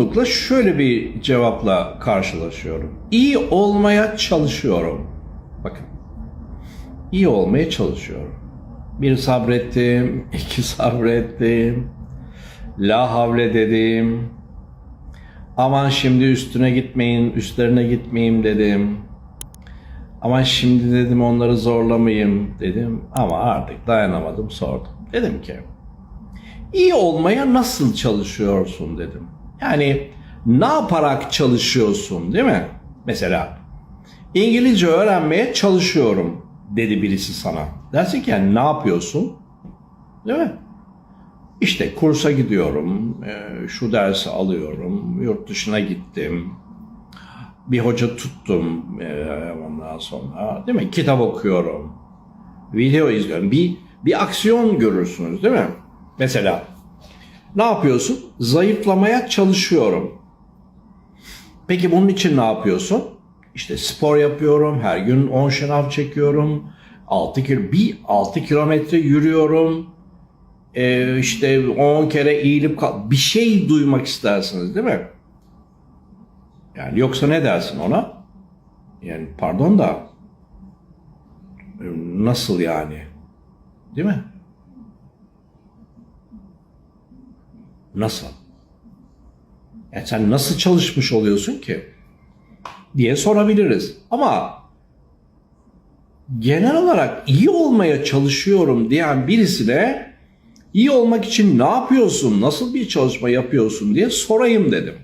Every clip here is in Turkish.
Çoğunlukla şöyle bir cevapla karşılaşıyorum. İyi olmaya çalışıyorum. Bakın. İyi olmaya çalışıyorum. Bir sabrettim, iki sabrettim. La havle dedim. Aman şimdi üstüne gitmeyin, üstlerine gitmeyeyim dedim. Ama şimdi dedim onları zorlamayayım dedim. Ama artık dayanamadım sordum. Dedim ki iyi olmaya nasıl çalışıyorsun dedim. Yani ne yaparak çalışıyorsun değil mi? Mesela İngilizce öğrenmeye çalışıyorum dedi birisi sana. Dersin ki yani ne yapıyorsun? Değil mi? İşte kursa gidiyorum, e, şu dersi alıyorum, yurt dışına gittim, bir hoca tuttum e, ondan sonra, değil mi? Kitap okuyorum, video izliyorum, bir bir aksiyon görürsünüz, değil mi? Mesela ne yapıyorsun? Zayıflamaya çalışıyorum. Peki bunun için ne yapıyorsun? İşte spor yapıyorum, her gün 10 şınav çekiyorum, 6 kilo, bir 6 kilometre yürüyorum, e, işte 10 kere eğilip bir şey duymak istersiniz değil mi? Yani yoksa ne dersin ona? Yani pardon da e, nasıl yani? Değil mi? Nasıl? Yani sen nasıl çalışmış oluyorsun ki? diye sorabiliriz. Ama genel olarak iyi olmaya çalışıyorum diyen birisine iyi olmak için ne yapıyorsun, nasıl bir çalışma yapıyorsun diye sorayım dedim.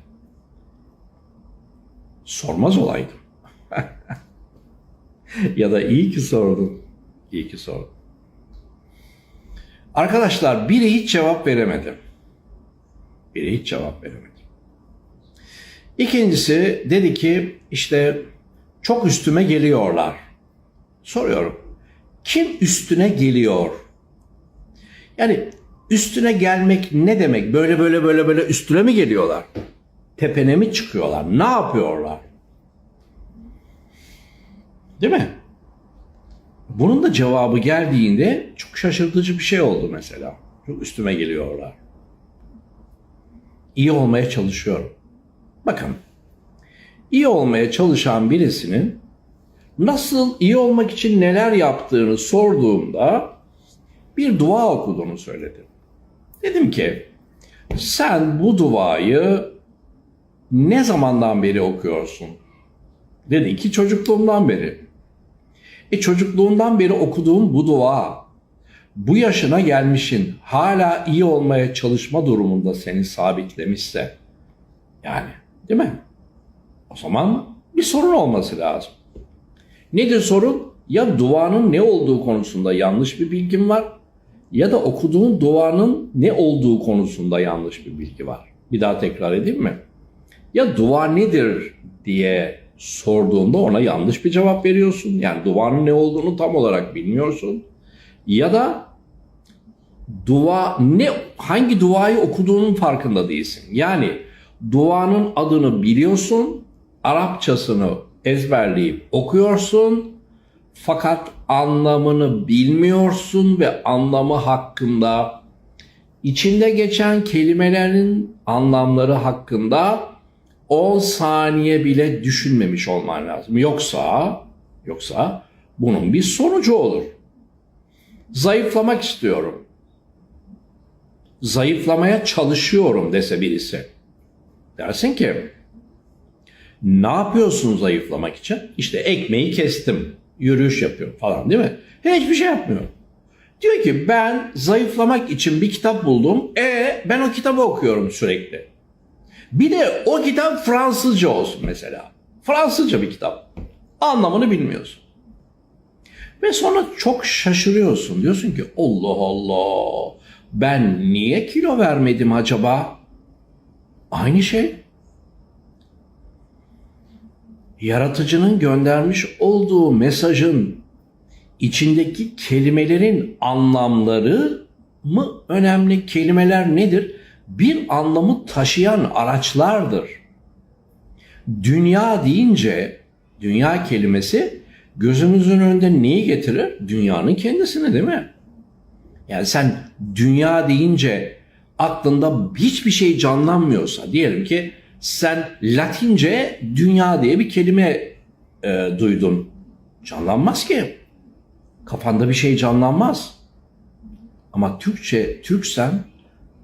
Sormaz olaydım. ya da iyi ki sordum. İyi ki sordum. Arkadaşlar biri hiç cevap veremedi. Biri hiç cevap veremedi. İkincisi dedi ki işte çok üstüme geliyorlar. Soruyorum. Kim üstüne geliyor? Yani üstüne gelmek ne demek? Böyle böyle böyle böyle üstüne mi geliyorlar? Tepene mi çıkıyorlar? Ne yapıyorlar? Değil mi? Bunun da cevabı geldiğinde çok şaşırtıcı bir şey oldu mesela. Çok üstüme geliyorlar. İyi olmaya çalışıyorum. Bakın, iyi olmaya çalışan birisinin nasıl iyi olmak için neler yaptığını sorduğumda bir dua okuduğunu söyledi. Dedim ki, sen bu duayı ne zamandan beri okuyorsun? Dedi ki çocukluğumdan beri. E çocukluğundan beri okuduğum bu dua, bu yaşına gelmişin hala iyi olmaya çalışma durumunda seni sabitlemişse, yani değil mi? O zaman bir sorun olması lazım. Nedir sorun? Ya duanın ne olduğu konusunda yanlış bir bilgin var ya da okuduğun duanın ne olduğu konusunda yanlış bir bilgi var. Bir daha tekrar edeyim mi? Ya dua nedir diye sorduğunda ona yanlış bir cevap veriyorsun. Yani duanın ne olduğunu tam olarak bilmiyorsun. Ya da dua ne hangi duayı okuduğunun farkında değilsin. Yani duanın adını biliyorsun, Arapçasını ezberleyip okuyorsun fakat anlamını bilmiyorsun ve anlamı hakkında içinde geçen kelimelerin anlamları hakkında 10 saniye bile düşünmemiş olman lazım. Yoksa yoksa bunun bir sonucu olur. Zayıflamak istiyorum. Zayıflamaya çalışıyorum dese birisi. Dersin ki ne yapıyorsun zayıflamak için? İşte ekmeği kestim, yürüyüş yapıyorum falan değil mi? Hiçbir şey yapmıyorum. Diyor ki ben zayıflamak için bir kitap buldum. E ben o kitabı okuyorum sürekli. Bir de o kitap Fransızca olsun mesela. Fransızca bir kitap. Anlamını bilmiyorsun. Ve sonra çok şaşırıyorsun. Diyorsun ki Allah Allah ben niye kilo vermedim acaba? Aynı şey. Yaratıcının göndermiş olduğu mesajın içindeki kelimelerin anlamları mı önemli? Kelimeler nedir? Bir anlamı taşıyan araçlardır. Dünya deyince, dünya kelimesi gözümüzün önünde neyi getirir? Dünyanın kendisini değil mi? Yani sen dünya deyince aklında hiçbir şey canlanmıyorsa diyelim ki sen Latince dünya diye bir kelime e, duydun. Canlanmaz ki. Kafanda bir şey canlanmaz. Ama Türkçe, Türksen,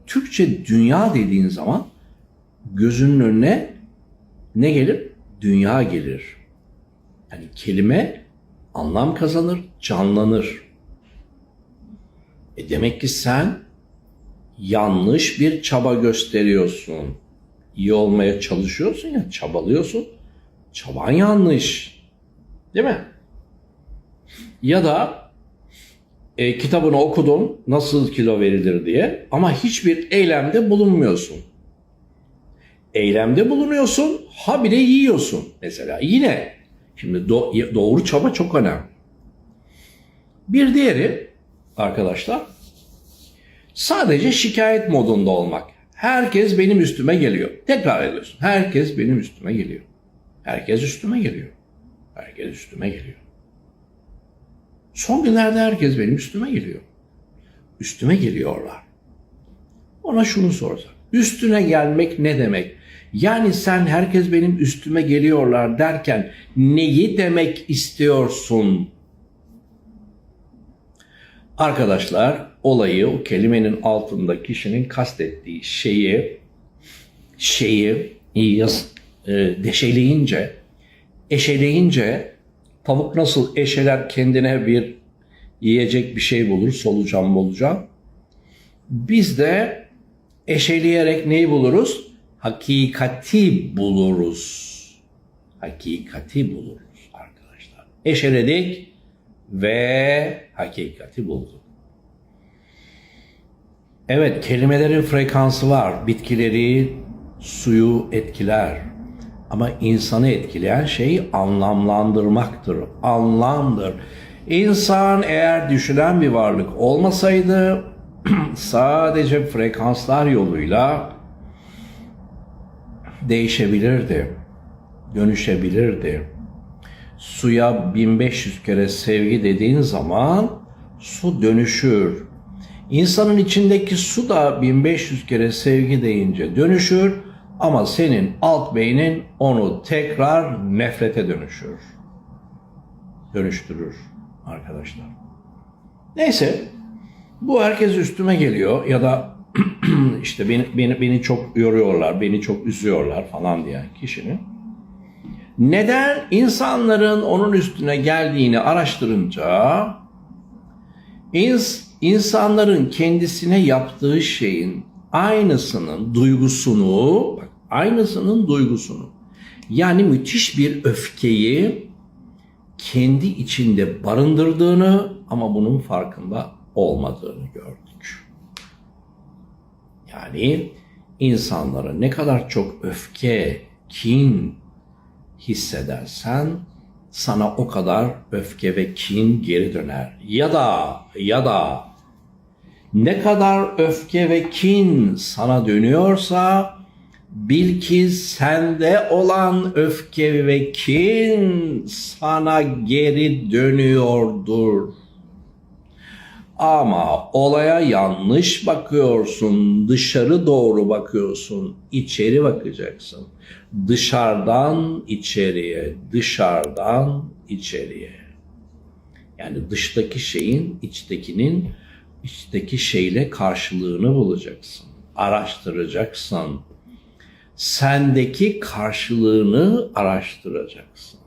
Türkçe dünya dediğin zaman gözünün önüne ne gelir? Dünya gelir. Yani kelime anlam kazanır, canlanır. E demek ki sen yanlış bir çaba gösteriyorsun. İyi olmaya çalışıyorsun ya, çabalıyorsun. Çaban yanlış. Değil mi? Ya da e, kitabını okudun nasıl kilo verilir diye ama hiçbir eylemde bulunmuyorsun. Eylemde bulunuyorsun, ha bile yiyorsun mesela. Yine şimdi do- doğru çaba çok önemli. Bir diğeri arkadaşlar sadece şikayet modunda olmak. Herkes benim üstüme geliyor. Tekrar ediyorsun. Herkes benim üstüme geliyor. Herkes üstüme geliyor. Herkes üstüme geliyor. Son günlerde herkes benim üstüme geliyor. Üstüme geliyorlar. Ona şunu sorsak. Üstüne gelmek ne demek? Yani sen herkes benim üstüme geliyorlar derken neyi demek istiyorsun? Arkadaşlar olayı o kelimenin altında kişinin kastettiği şeyi şeyi iyi yaz, e, deşeleyince eşeleyince tavuk nasıl eşeler kendine bir yiyecek bir şey bulur solucan molucan biz de eşeleyerek neyi buluruz? Hakikati buluruz. Hakikati buluruz arkadaşlar. Eşeledik ve hakikati bulduk. Evet kelimelerin frekansı var. Bitkileri, suyu etkiler. Ama insanı etkileyen şey anlamlandırmaktır. Anlamdır. İnsan eğer düşünen bir varlık olmasaydı sadece frekanslar yoluyla değişebilirdi, dönüşebilirdi. Suya 1500 kere sevgi dediğin zaman su dönüşür. İnsanın içindeki su da 1500 kere sevgi deyince dönüşür ama senin alt beynin onu tekrar nefrete dönüşür. Dönüştürür arkadaşlar. Neyse bu herkes üstüme geliyor ya da işte beni, beni, beni çok yoruyorlar, beni çok üzüyorlar falan diyen kişinin neden insanların onun üstüne geldiğini araştırınca ins, insanların kendisine yaptığı şeyin aynısının duygusunu bak aynısının duygusunu yani müthiş bir öfkeyi kendi içinde barındırdığını ama bunun farkında olmadığını gördük. Yani insanlara ne kadar çok öfke, kin hissedersen sana o kadar öfke ve kin geri döner. Ya da ya da ne kadar öfke ve kin sana dönüyorsa bil ki sende olan öfke ve kin sana geri dönüyordur. Ama olaya yanlış bakıyorsun, dışarı doğru bakıyorsun, içeri bakacaksın. Dışarıdan içeriye, dışarıdan içeriye. Yani dıştaki şeyin içtekinin içteki şeyle karşılığını bulacaksın. Araştıracaksın. Sendeki karşılığını araştıracaksın.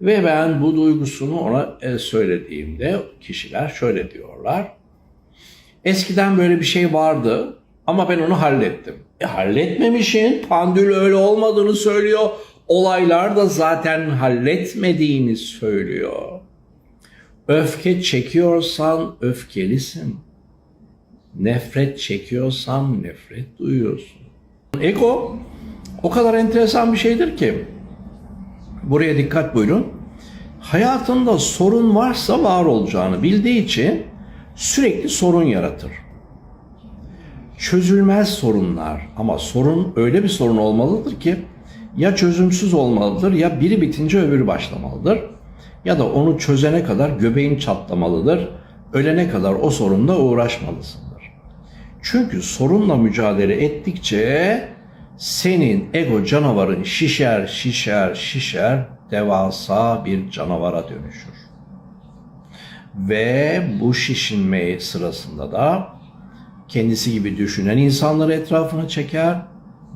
Ve ben bu duygusunu ona e, söylediğimde kişiler şöyle diyorlar. Eskiden böyle bir şey vardı ama ben onu hallettim. E halletmemişin, pandül öyle olmadığını söylüyor. Olaylar da zaten halletmediğini söylüyor. Öfke çekiyorsan öfkelisin. Nefret çekiyorsan nefret duyuyorsun. Ego o kadar enteresan bir şeydir ki buraya dikkat buyurun. Hayatında sorun varsa var olacağını bildiği için sürekli sorun yaratır. Çözülmez sorunlar ama sorun öyle bir sorun olmalıdır ki ya çözümsüz olmalıdır ya biri bitince öbürü başlamalıdır ya da onu çözene kadar göbeğin çatlamalıdır. Ölene kadar o sorunla uğraşmalısındır. Çünkü sorunla mücadele ettikçe senin ego canavarın şişer, şişer, şişer, devasa bir canavara dönüşür. Ve bu şişinme sırasında da kendisi gibi düşünen insanları etrafına çeker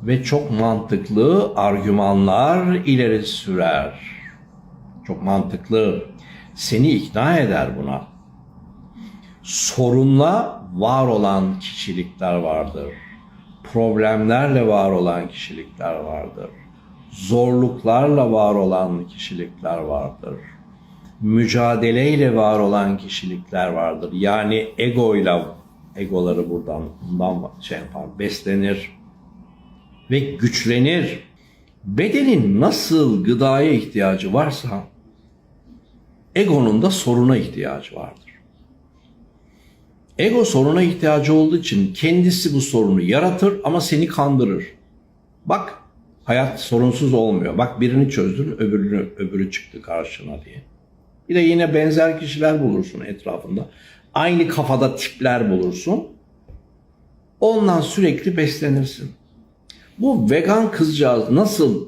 ve çok mantıklı argümanlar ileri sürer. Çok mantıklı. Seni ikna eder buna. Sorunla var olan kişilikler vardır. Problemlerle var olan kişilikler vardır. Zorluklarla var olan kişilikler vardır. Mücadeleyle var olan kişilikler vardır. Yani egoyla egoları buradan bundan şey yapar, beslenir ve güçlenir. Bedenin nasıl gıdaya ihtiyacı varsa egonun da soruna ihtiyacı vardır. Ego soruna ihtiyacı olduğu için kendisi bu sorunu yaratır ama seni kandırır. Bak hayat sorunsuz olmuyor. Bak birini çözdün öbürünü öbürü çıktı karşına diye. Bir de yine benzer kişiler bulursun etrafında. Aynı kafada tipler bulursun. Ondan sürekli beslenirsin. Bu vegan kızcağız nasıl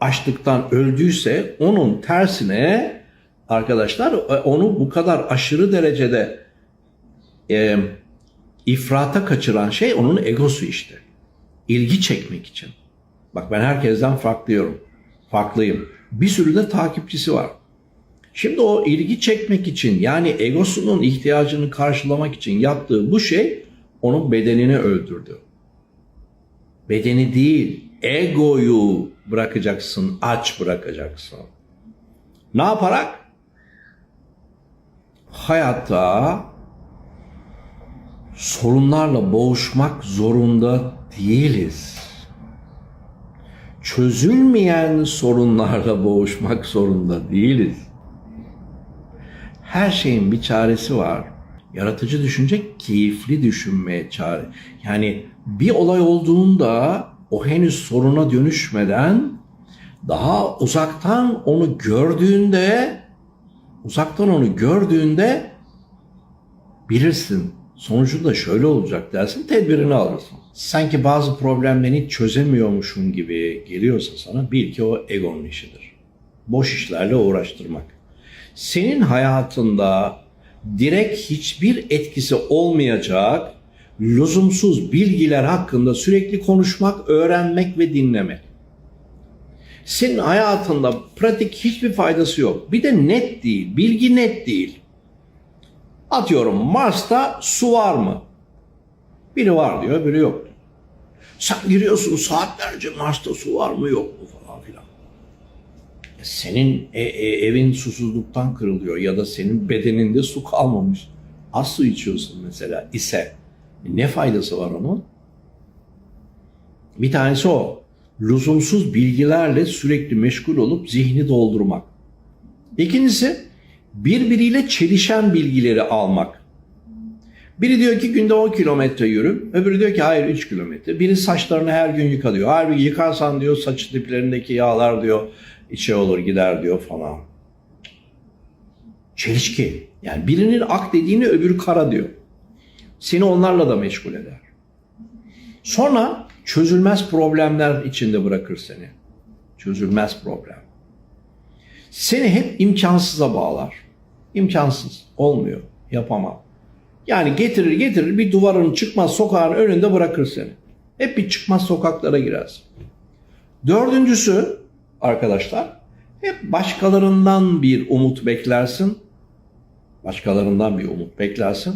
açlıktan öldüyse onun tersine arkadaşlar onu bu kadar aşırı derecede e, ifrata kaçıran şey onun egosu işte. İlgi çekmek için. Bak ben herkesten farklıyım. Farklıyım. Bir sürü de takipçisi var. Şimdi o ilgi çekmek için yani egosunun ihtiyacını karşılamak için yaptığı bu şey onun bedenini öldürdü. Bedeni değil, egoyu bırakacaksın, aç bırakacaksın. Ne yaparak? Hayatta sorunlarla boğuşmak zorunda değiliz. Çözülmeyen sorunlarla boğuşmak zorunda değiliz. Her şeyin bir çaresi var. Yaratıcı düşünce keyifli düşünmeye çare. Yani bir olay olduğunda o henüz soruna dönüşmeden daha uzaktan onu gördüğünde uzaktan onu gördüğünde bilirsin. Sonucu da şöyle olacak dersin, tedbirini alırsın. Sanki bazı problemlerini çözemiyormuşun gibi geliyorsa sana bil ki o egonun işidir. Boş işlerle uğraştırmak. Senin hayatında direkt hiçbir etkisi olmayacak lüzumsuz bilgiler hakkında sürekli konuşmak, öğrenmek ve dinlemek. Senin hayatında pratik hiçbir faydası yok. Bir de net değil, bilgi net değil. Atıyorum Mars'ta su var mı? Biri var diyor, biri yok. Sen giriyorsun saatlerce Mars'ta su var mı yok mu falan filan. Senin e- e- evin susuzluktan kırılıyor ya da senin bedeninde su kalmamış. Az su içiyorsun mesela ise ne faydası var onun? Bir tanesi o. Lüzumsuz bilgilerle sürekli meşgul olup zihni doldurmak. İkincisi birbiriyle çelişen bilgileri almak. Biri diyor ki günde 10 kilometre yürü, öbürü diyor ki hayır 3 kilometre. Biri saçlarını her gün yıka diyor. Halbuki yıkarsan diyor saç diplerindeki yağlar diyor içe olur gider diyor falan. Çelişki. Yani birinin ak dediğini öbürü kara diyor. Seni onlarla da meşgul eder. Sonra çözülmez problemler içinde bırakır seni. Çözülmez problem. Seni hep imkansıza bağlar. İmkansız. Olmuyor. Yapamam. Yani getirir getirir bir duvarın çıkmaz sokağın önünde bırakır seni. Hep bir çıkmaz sokaklara girersin. Dördüncüsü arkadaşlar hep başkalarından bir umut beklersin. Başkalarından bir umut beklersin.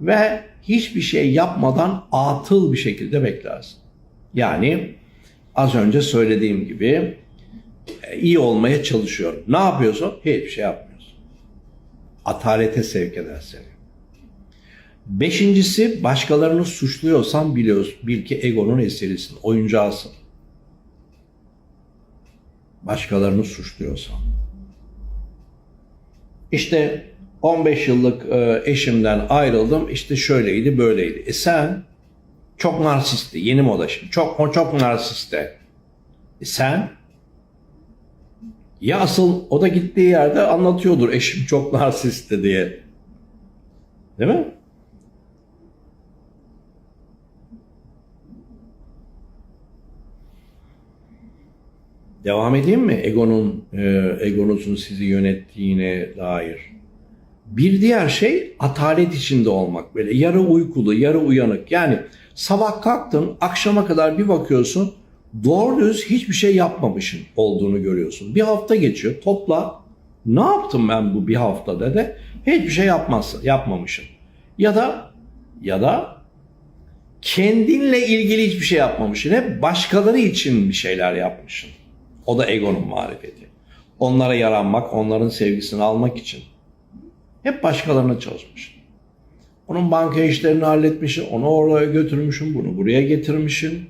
Ve hiçbir şey yapmadan atıl bir şekilde beklersin. Yani az önce söylediğim gibi iyi olmaya çalışıyorum. Ne yapıyorsun? Hiçbir şey yapmıyorsun. Atalete sevk eder seni. Beşincisi başkalarını suçluyorsan biliyorsun. Bil ki egonun eserisin, oyuncağısın. Başkalarını suçluyorsan. İşte 15 yıllık e, eşimden ayrıldım. İşte şöyleydi, böyleydi. E sen çok narsisti, yeni moda şimdi. Çok çok narsiste. E sen ya asıl o da gittiği yerde anlatıyordur eşim çok narsistti diye. Değil mi? Devam edeyim mi? Egonun, e, egonuzun sizi yönettiğine dair. Bir diğer şey atalet içinde olmak. Böyle yarı uykulu, yarı uyanık. Yani sabah kalktın, akşama kadar bir bakıyorsun doğru düz hiçbir şey yapmamışsın olduğunu görüyorsun. Bir hafta geçiyor, topla. Ne yaptım ben bu bir haftada de? Hiçbir şey yapmazsın, yapmamışsın. Ya da ya da kendinle ilgili hiçbir şey yapmamışsın. Hep başkaları için bir şeyler yapmışsın. O da egonun marifeti. Onlara yaranmak, onların sevgisini almak için. Hep başkalarına çalışmışsın. Onun banka işlerini halletmişsin, onu oraya götürmüşsün, bunu buraya getirmişsin.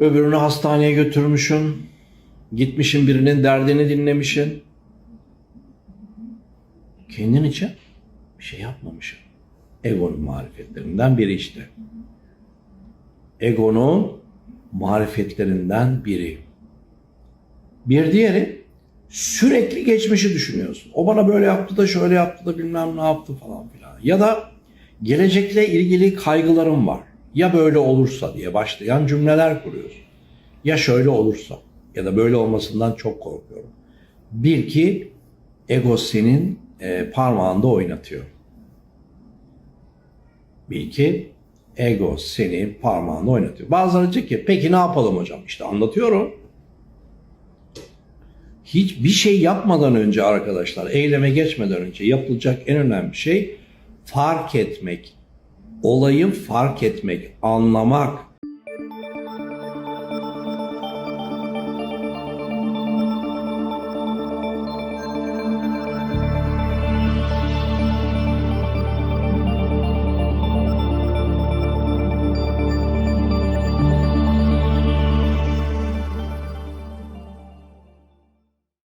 Öbürünü hastaneye götürmüşsün. Gitmişin birinin derdini dinlemişsin. Kendin için bir şey yapmamışsın. Egonun marifetlerinden biri işte. Egonun marifetlerinden biri. Bir diğeri sürekli geçmişi düşünüyorsun. O bana böyle yaptı da şöyle yaptı da bilmem ne yaptı falan filan. Ya da gelecekle ilgili kaygılarım var. Ya böyle olursa diye başlayan cümleler kuruyorsun. Ya şöyle olursa ya da böyle olmasından çok korkuyorum. Bil ki ego senin e, parmağında oynatıyor. Bil ki ego seni parmağında oynatıyor. Bazıları diyecek ki peki ne yapalım hocam? İşte anlatıyorum. Hiçbir şey yapmadan önce arkadaşlar, eyleme geçmeden önce yapılacak en önemli şey fark etmek. Olayı fark etmek, anlamak.